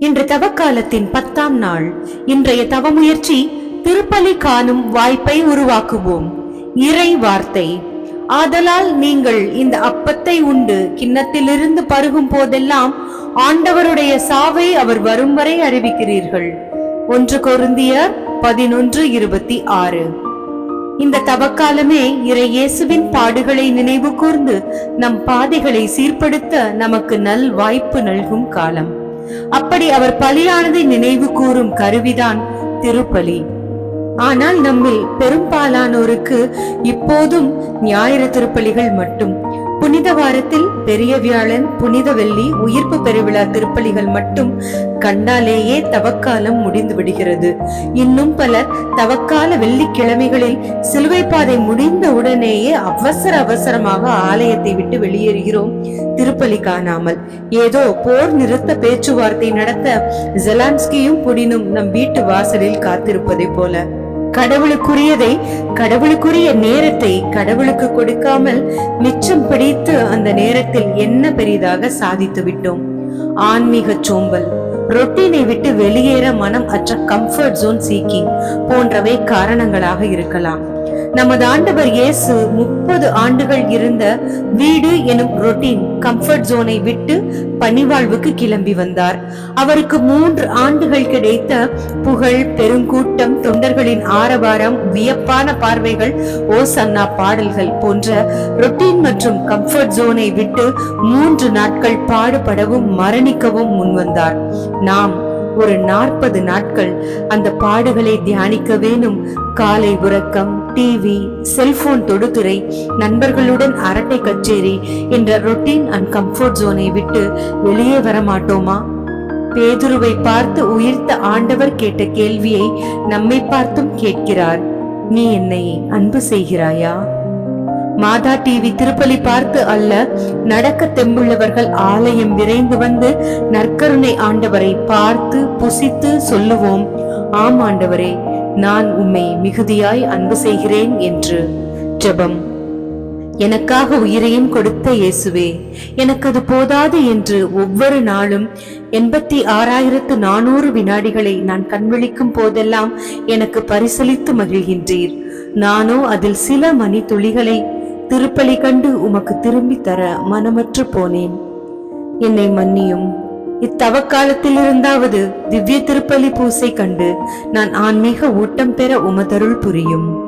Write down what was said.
இன்று தவக்காலத்தின் பத்தாம் நாள். இன்றைய தவமுயற்சி திருப்பலி காணும் வாய்ப்பை உருவாக்குவோம். இறை வார்த்தை. ஆதலால் நீங்கள் இந்த அப்பத்தை உண்டு. கிண்ணத்திலிருந்து பருகும் போதெல்லாம் ஆண்டவருடைய சாவை அவர் வரும் வரை அறிவிக்கிறீர்கள். ஒன்று கொருந்தியர் பதினொன்று இருபத்தி ஆறு. இந்த தவக்காலமே இறை இயேசுவின் பாடுகளை நினைவு கூர்ந்து நம் பாதைகளை சீர்படுத்த நமக்கு நல் வாய்ப்பு நல்கும் காலம். அப்படி அவர் பலியானதை நினைவு கூறும் கருவிதான் திருப்பலி. ஆனால் நம்மில் பெரும்பாலானோருக்கு இப்போதும் ஞாயிறு திருப்பலிகள் மட்டும். புனித வாரத்தில் பெரிய வியாழன் புனித வெள்ளி உயிர்ப்பு பெருவிழா திருப்பலிகள் மட்டும் கண்டாலேயே தவக்காலம் முடிந்து விடுகிறது. இன்னும் பலர் தவக்கால வெள்ளிக்கிழமைகளில் சிலுவை பாதை முடிந்த உடனேயே அவசர அவசரமாக ஆலயத்தை விட்டு வெளியேறுகிறோம். திருப்பலி காணாமல். ஏதோ போர் நிறுத்த பேச்சுவார்த்தை நடத்த ஜெலான்ஸ்கியும் புடினும் நம் வீட்டு வாசலில் காத்திருப்பதை போல. கடவுளுக்குரியதை கடவுளுக்குரிய நேரத்தை கடவுளுக்கு கொடுக்காமல் மிச்சம் பிடித்து அந்த நேரத்தில் என்ன பெரிதாக சாதித்து விட்டோம்? ஆன்மீக சோம்பல் ரொட்டீனை விட்டு வெளியேற மனம் அற்ற கம்ஃபர்ட் ஜோன் சீக்கிங் போன்றவை காரணங்களாக இருக்கலாம். நமது ஆண்டவர் இயேசு முப்பது ஆண்டுகள் இருந்த வீடு எனும் ரொட்டீன் கம்ஃபர்ட் ஜோனை விட்டு பணிவாழ்வுக்கு கிளம்பி வந்தார். அவருக்கு மூன்று ஆண்டுகள் கிடைத்த புகழ் பெருங்கூட்டம் தொண்டர்களின் ஆரவாரம் வியப்பான பார்வைகள் ஓசன்னா பாடல்கள் போன்ற ரொட்டீன் மற்றும் கம்ஃபர்ட் ஜோனை விட்டு மூன்று நாட்கள் பாடுபடவும் மரணிக்கவும் முன்வந்தார். நாம் ஒரு நாற்பது நாட்கள் அந்த பாடுகளை தியானிக்க வேணும். காலை உறக்கம் டிவி செல்போன் தொடுதுறை நண்பர்களுடன் அரட்டை கச்சேரி என்ற ரொட்டீன் அண்ட் கம்ஃபர்ட் ஜோனை விட்டு வெளியே வர மாட்டோமா பேதுருவை பார்த்து உயிர்த்த ஆண்டவர் கேட்ட கேள்வியை நம்மை பார்த்தும் கேட்கிறார். நீ என்னை அன்பு செய்கிறாயா? மாதா டிவி திருப்பலி பார்த்து அல்ல நடக்க தெம்புள்ளவர்கள் ஆலயம் விரைந்து வந்து நற்கருணை ஆண்டவரை பார்த்து புசித்து சொல்லுவோம். ஆம் ஆண்டவரே நான் உம்மை மிகுதியாய் அன்பு செய்கிறேன் என்று. ஜெபம். எனக்காக உயிரையும் கொடுத்த இயேசுவே எனக்கு அது போதாது என்று ஒவ்வொரு நாளும் எண்பத்தி ஆறாயிரத்து நானூறு வினாடிகளை நான் கண்விழிக்கும் போதெல்லாம் எனக்கு பரிசளித்து மகிழ்கின்றீர். நானோ அதில் சில மணி துளிகளை திருப்பலி கண்டு உமக்கு திரும்பி தர மனமற்று போனேன். என்னை மன்னியும். இத்தவக்காலத்தில் இருந்தாவது திவ்ய திருப்பலி பூசை கண்டு நான் ஆன்மீக ஊட்டம் பெற உமதருள் புரியும்.